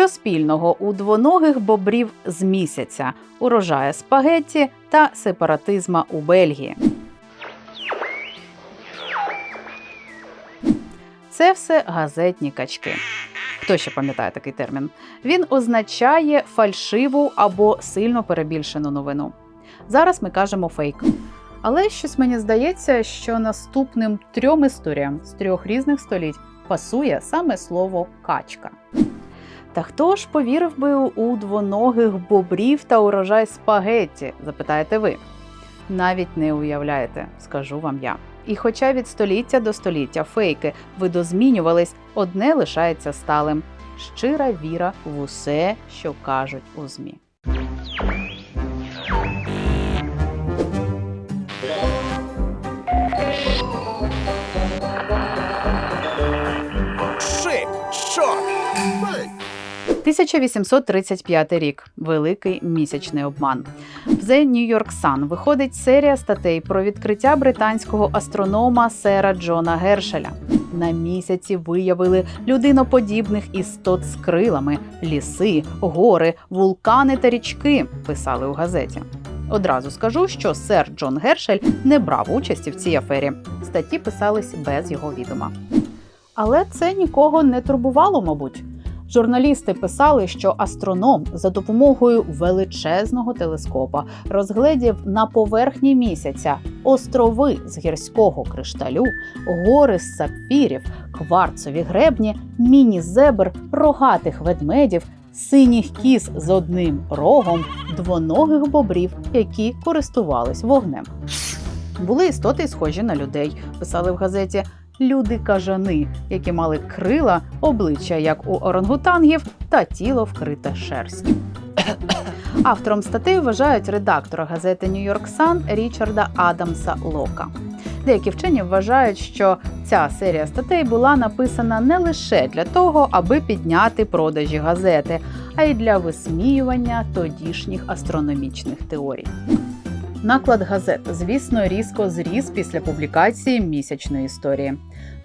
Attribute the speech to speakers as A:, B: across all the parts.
A: Що спільного у двоногих бобрів з місяця, урожая спагетті та сепаратизма у Бельгії? Це все газетні качки. Хто ще пам'ятає такий термін? Він означає фальшиву або сильно перебільшену новину. Зараз ми кажемо фейк. Але щось мені здається, що наступним трьом історіям з трьох різних століть пасує саме слово качка. Та хто ж повірив би у двоногих бобрів та урожай спагетті? запитаєте ви. Навіть не уявляєте, скажу вам я. І хоча від століття до століття фейки видозмінювались, одне лишається сталим щира віра в усе, що кажуть у ЗМІ.
B: Шик, шок.
A: 1835 рік великий місячний обман. В The New York Sun виходить серія статей про відкриття британського астронома сера Джона Гершеля. На місяці виявили людиноподібних істот з крилами, ліси, гори, вулкани та річки. Писали у газеті. Одразу скажу, що сер Джон Гершель не брав участі в цій афері. Статті писались без його відома. Але це нікого не турбувало, мабуть. Журналісти писали, що астроном за допомогою величезного телескопа розгледів на поверхні місяця острови з гірського кришталю, гори з сапфірів, кварцові гребні, міні-зебр, рогатих ведмедів, синіх кіз з одним рогом, двоногих бобрів, які користувались вогнем. Були істоти, схожі на людей, писали в газеті. Люди-кажани, які мали крила, обличчя як у орангутангів, та тіло вкрите шерстю. Автором статей вважають редактора газети York Sun Річарда Адамса Лока. Деякі вчені вважають, що ця серія статей була написана не лише для того, аби підняти продажі газети, а й для висміювання тодішніх астрономічних теорій. Наклад газет, звісно, різко зріс після публікації місячної історії.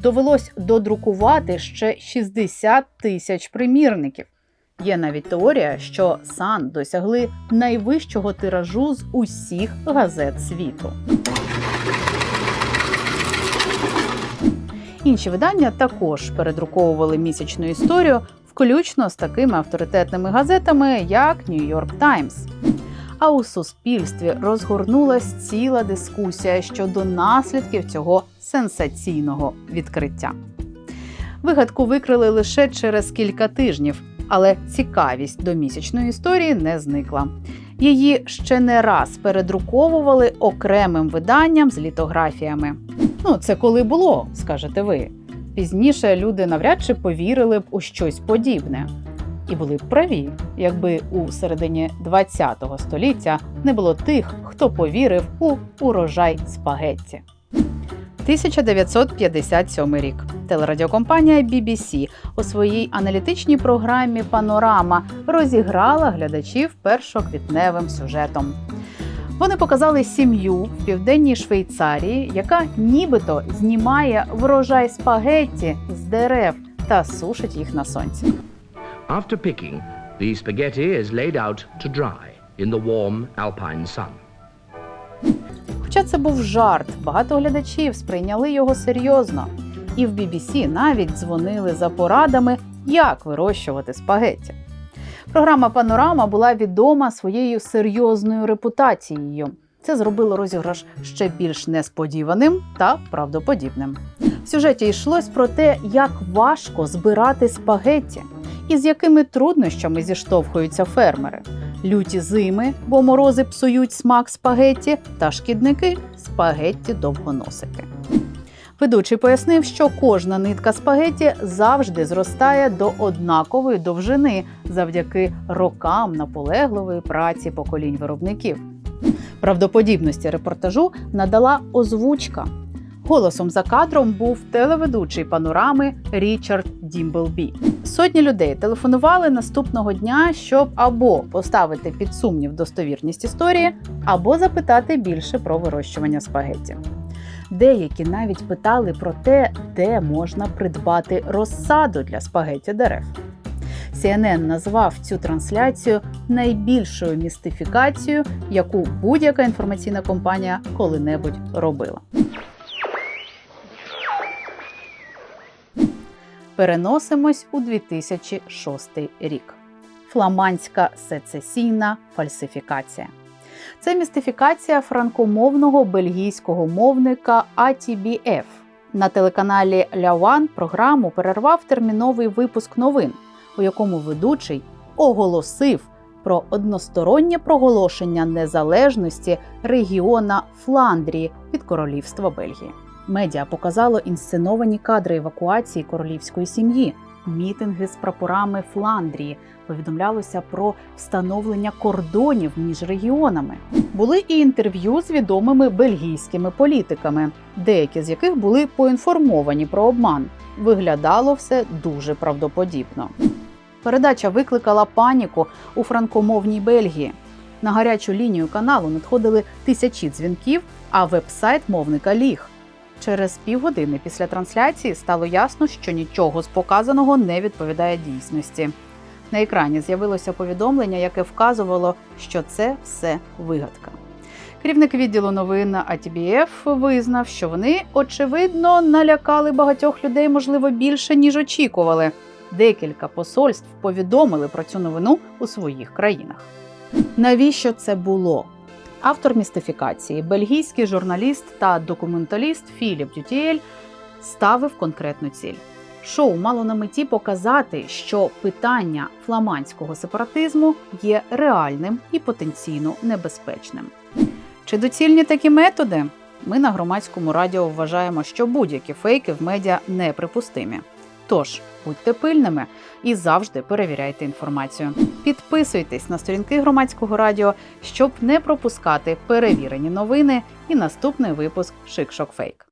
A: Довелось додрукувати ще 60 тисяч примірників. Є навіть теорія, що сан досягли найвищого тиражу з усіх газет світу. Інші видання також передруковували місячну історію, включно з такими авторитетними газетами, як New York Times. А у суспільстві розгорнулась ціла дискусія щодо наслідків цього сенсаційного відкриття. Вигадку викрили лише через кілька тижнів, але цікавість до місячної історії не зникла. Її ще не раз передруковували окремим виданням з літографіями. Ну, це коли було, скажете ви. Пізніше люди навряд чи повірили б у щось подібне. І були б праві, якби у середині ХХ століття не було тих, хто повірив у урожай спагетті. 1957 рік телерадіокомпанія BBC у своїй аналітичній програмі Панорама розіграла глядачів першоквітневим сюжетом. Вони показали сім'ю в південній Швейцарії, яка нібито знімає врожай спагетті з дерев та сушить їх на сонці.
C: After picking, the spaghetti is laid out to dry in the warm alpine sun.
A: Хоча це був жарт, багато глядачів сприйняли його серйозно. І в BBC навіть дзвонили за порадами, як вирощувати спагетті. Програма Панорама була відома своєю серйозною репутацією. Це зробило розіграш ще більш несподіваним та правдоподібним. В сюжеті йшлось про те, як важко збирати спагетті і з якими труднощами зіштовхуються фермери. Люті зими, бо морози псують смак спагетті, та шкідники спагетті довгоносики. Ведучий пояснив, що кожна нитка спагетті завжди зростає до однакової довжини завдяки рокам наполегливої праці поколінь виробників. Правдоподібності репортажу надала озвучка. Голосом за кадром був телеведучий панорами Річард Дімблбі. Сотні людей телефонували наступного дня, щоб або поставити під сумнів достовірність історії, або запитати більше про вирощування спагетті. Деякі навіть питали про те, де можна придбати розсаду для спагетті дерев. CNN назвав цю трансляцію найбільшою містифікацією, яку будь-яка інформаційна компанія коли-небудь робила. Переносимось у 2006 рік. Фламандська сецесійна фальсифікація. Це містифікація франкомовного бельгійського мовника ATBF. На телеканалі Ля програму перервав терміновий випуск новин, у якому ведучий оголосив про одностороннє проголошення незалежності регіона Фландрії від королівства Бельгії. Медіа показало інсценовані кадри евакуації королівської сім'ї, мітинги з прапорами Фландрії. Повідомлялося про встановлення кордонів між регіонами. Були і інтерв'ю з відомими бельгійськими політиками, деякі з яких були поінформовані про обман. Виглядало все дуже правдоподібно. Передача викликала паніку у франкомовній Бельгії. На гарячу лінію каналу надходили тисячі дзвінків, а веб-сайт мовника ліг. Через півгодини після трансляції стало ясно, що нічого з показаного не відповідає дійсності. На екрані з'явилося повідомлення, яке вказувало, що це все вигадка. Керівник відділу новин ATBF визнав, що вони очевидно налякали багатьох людей, можливо, більше ніж очікували. Декілька посольств повідомили про цю новину у своїх країнах. Навіщо це було? Автор містифікації, бельгійський журналіст та документаліст Філіп Дютіель ставив конкретну ціль. Шоу мало на меті показати, що питання фламандського сепаратизму є реальним і потенційно небезпечним. Чи доцільні такі методи? Ми на громадському радіо вважаємо, що будь-які фейки в медіа неприпустимі. Тож будьте пильними і завжди перевіряйте інформацію. Підписуйтесь на сторінки громадського радіо, щоб не пропускати перевірені новини і наступний випуск Шик-Шок Фейк.